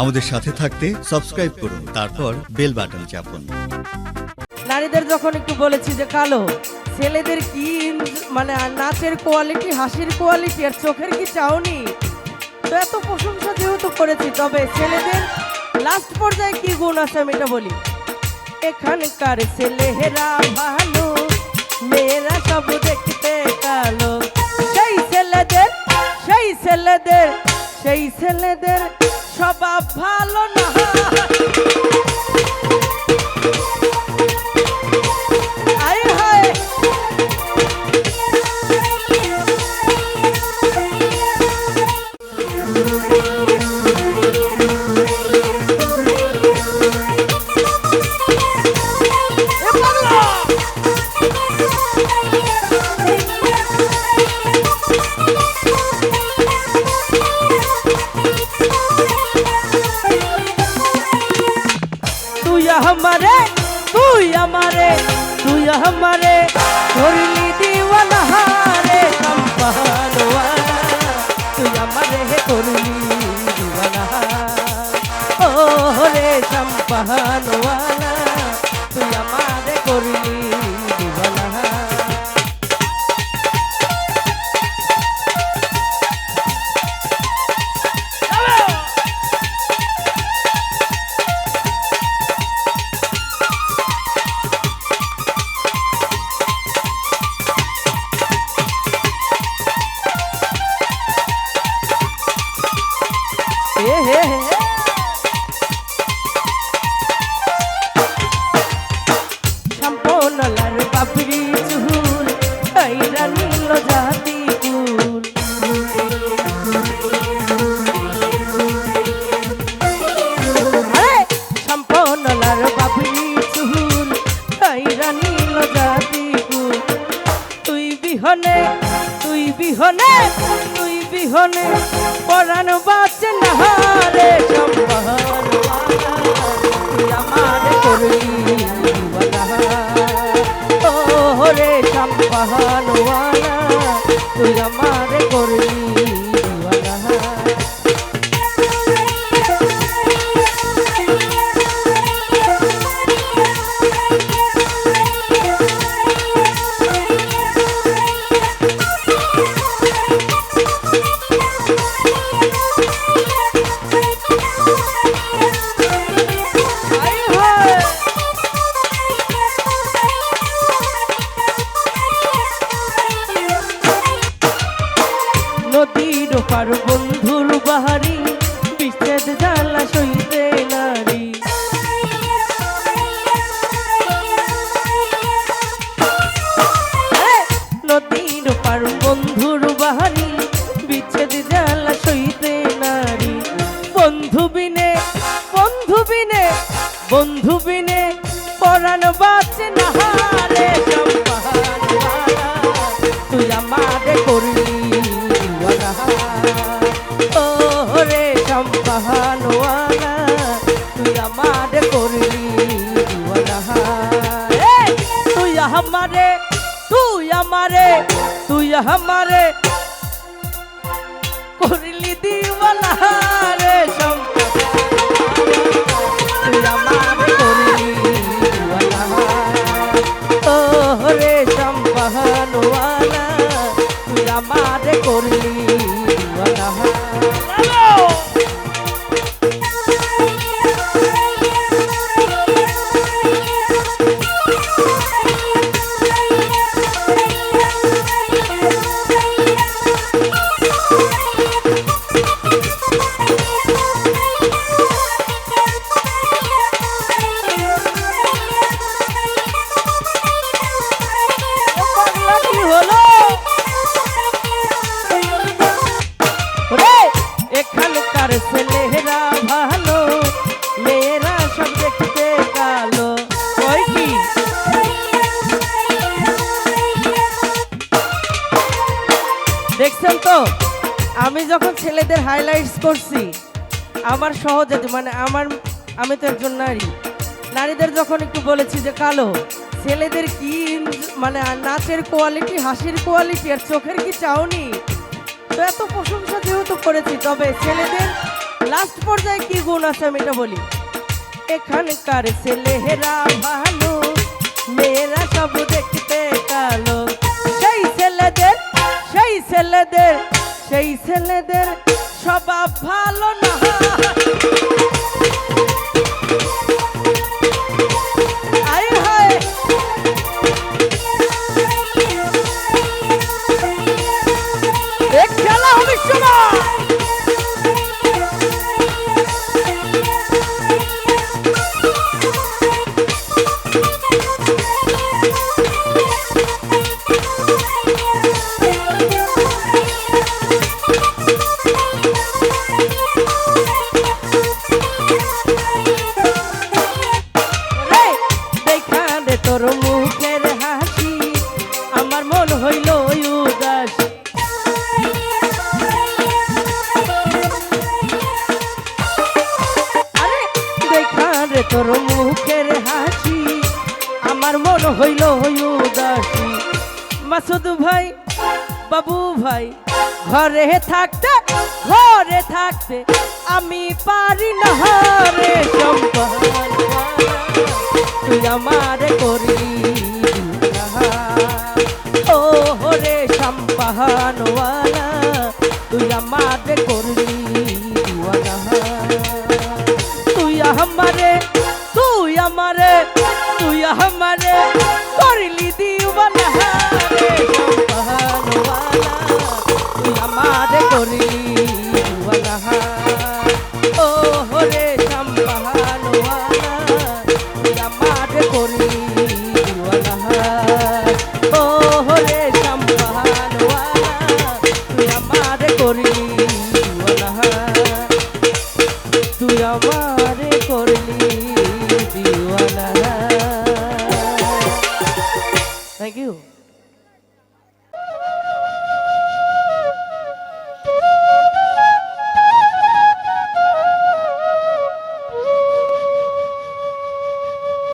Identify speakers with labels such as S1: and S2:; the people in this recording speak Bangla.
S1: আমাদের সাথে থাকতে সাবস্ক্রাইব করুন, তারপর বেল বাটন চাপুন।
S2: নারীদের যখন একটু বলেছি যে, কালো, ছেলেদের কি মানে নাচের কোয়ালিটি হাসির কোয়ালিটি আর চোখের কি চাওনি? তো এত প্রশংসা যেহেতু করেছি, তবে ছেলেদের লাস্ট পর্যায়ে কি গুণ আছে আমি এটা বলি। এখানকার ছেলেরা ভালো, মেয়েরা সব দেখতে তুই আমারে তুই আমারে করলি দিওয়ানা রে কম্পানওয়ালা তুই আমারে হে করলি দিওয়ানা ও রে কম্পানওয়ালা তুই তুই নদীর পার বন্ধুর বাহারি বিচ্ছেদ জ্বালা সইতে নারী। নদীর পার বন্ধুর বাহারি বিচ্ছেদ জ্বালা সইতে নারী। বন্ধু বিনে বন্ধু বিনে বন্ধু বিনে তুই तू তুই আমারে করলি দিওয়ানা রে সম্পাহানওয়ালা তুই আমারে করলি দিওয়ানা। ও রে সম্পাহানওয়ালা তুই আমারে যখন ছেলেদের হাইলাইটস করছি, আমার সহজে মানে আমার, আমি তো একজন নারী। নারীদের যখন একটু বলেছি যে, কালো, ছেলেদের কি মানে নাচের কোয়ালিটি হাসির কোয়ালিটি আর চোখের কি চাউনি তো এত প্রশংসা যেহেতু করেছি, তবে ছেলেদের লাস্ট পর্যায়ে কি গুণ আছে আমি এটা বলি। এখানকার ছেলেরা ভালো, মেয়েরা সব দেখতে কালো। সেই ছেলেদের সেই ছেলেদের সেই ছেলেদের সবাব ভালো না। ছিল উদাসী মাসুদ ভাই, বাবু ভাই, ঘরে থাকতে ঘরে থাকতে আমি পারি না, হরে সম্পদ তুই আমার করি ও হরে সম্পাহানো Thank you.